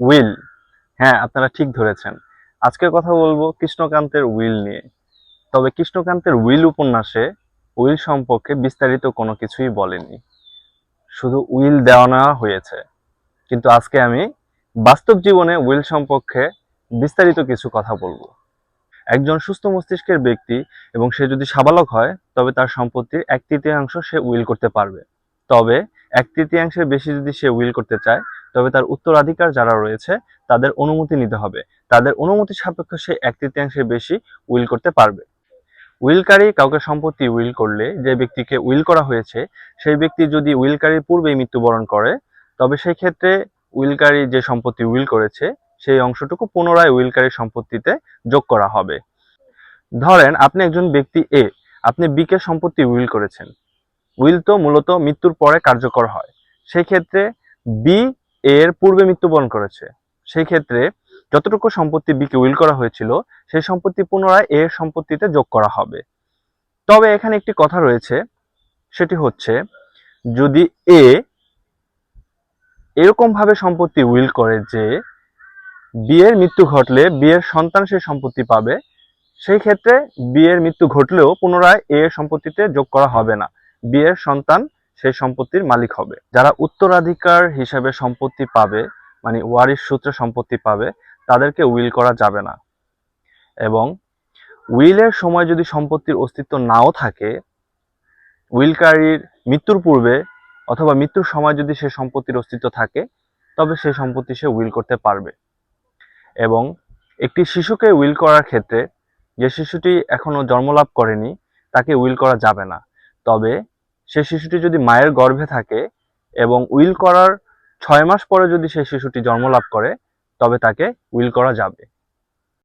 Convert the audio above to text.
Will. হ্যাঁ আপনারা ঠিক ধরেছেন। আজকে কথা বলব কৃষ্ণকান্তের উইল নিয়ে। তবে কৃষ্ণকান্তের উইল উপন্যাসে উইল সম্পর্কে বিস্তারিত কোনো কিছুই বলেনি। শুধু উইল দেওয়া নেওয়া হয়েছে। কিন্তু আজকে আমি বাস্তব জীবনে উইল সম্পর্কে বিস্তারিত কিছু কথা বলব। একজন সুস্থ মস্তিষ্কের ব্যক্তি এবং সে যদি সাবালক হয়, তবে তার সম্পত্তির এক তৃতীয়াংশ সে উইল করতে পারবে। তবে এক তৃতীয়াংশের বেশি যদি সে উইল করতে চায় তবে তার উত্তরাধিকার যারা রয়েছে, তাদের অনুমতি নিতে হবে। তাদের অনুমতি সাপেক্ষে সে এক তৃতীয়াংশের বেশি উইল করতে পারবে। উইলকারী কাউকে সম্পত্তি উইল করলে, যে ব্যক্তিকে উইল করা হয়েছে, সেই ব্যক্তি যদি উইলকারীর পূর্বেই মৃত্যুবরণ করে, তবে সেই ক্ষেত্রে উইলকারী যে সম্পত্তি উইল করেছে, সেই অংশটুকু পুনরায় উইলকারীর সম্পত্তিতে যোগ করা হবে। ধরেন, আপনি একজন ব্যক্তি এ আপনি বি কে সম্পত্তি উইল করেছেন। উইল তো মূলত মৃত্যুর পরে কার্যকর হয়। সেই ক্ষেত্রে বি এর পূর্বে মৃত্যুবরণ করেছে। সেই ক্ষেত্রে যতটুকু সম্পত্তি বি কে উইল করা হয়েছিল, সেই সম্পত্তি পুনরায় এর সম্পত্তিতে যোগ করা হবে। তবে এখানে একটি কথা রয়েছে, সেটি হচ্ছে, যদি এ এরকম ভাবে সম্পত্তি উইল করে যে বিয়ের মৃত্যু ঘটলে, বিয়ের সন্তান সেই সম্পত্তি পাবে, সেই ক্ষেত্রে বিয়ের মৃত্যু ঘটলেও পুনরায় এ সম্পত্তিতে যোগ করা হবে না। বিয়ের সন্তান সেই সম্পত্তির মালিক হবে। যারা উত্তরাধিকার হিসেবে সম্পত্তি পাবে মানে ওয়ারিশ সূত্রে সম্পত্তি পাবে, তাদেরকে উইল করা যাবে না। এবং উইলের সময় যদি সম্পত্তির অস্তিত্ব নাও থাকে, উইলকারীর মৃত্যুর পূর্বে অথবা মৃত্যুর সময় যদি সে সম্পত্তির অস্তিত্ব থাকে, তবে সেই সম্পত্তি সে উইল করতে পারবে। এবং একটি শিশুকে উইল করার ক্ষেত্রে যে শিশুটি এখনও জন্মলাভ করেনি, তাকে উইল করা যাবে না। তবে সে শিশুটি যদি মায়ের গর্ভে থাকে এবং উইল করার ছয় মাস পরে যদি সেই শিশুটি জন্ম লাভ করে, তবে তাকে উইল করা যাবে।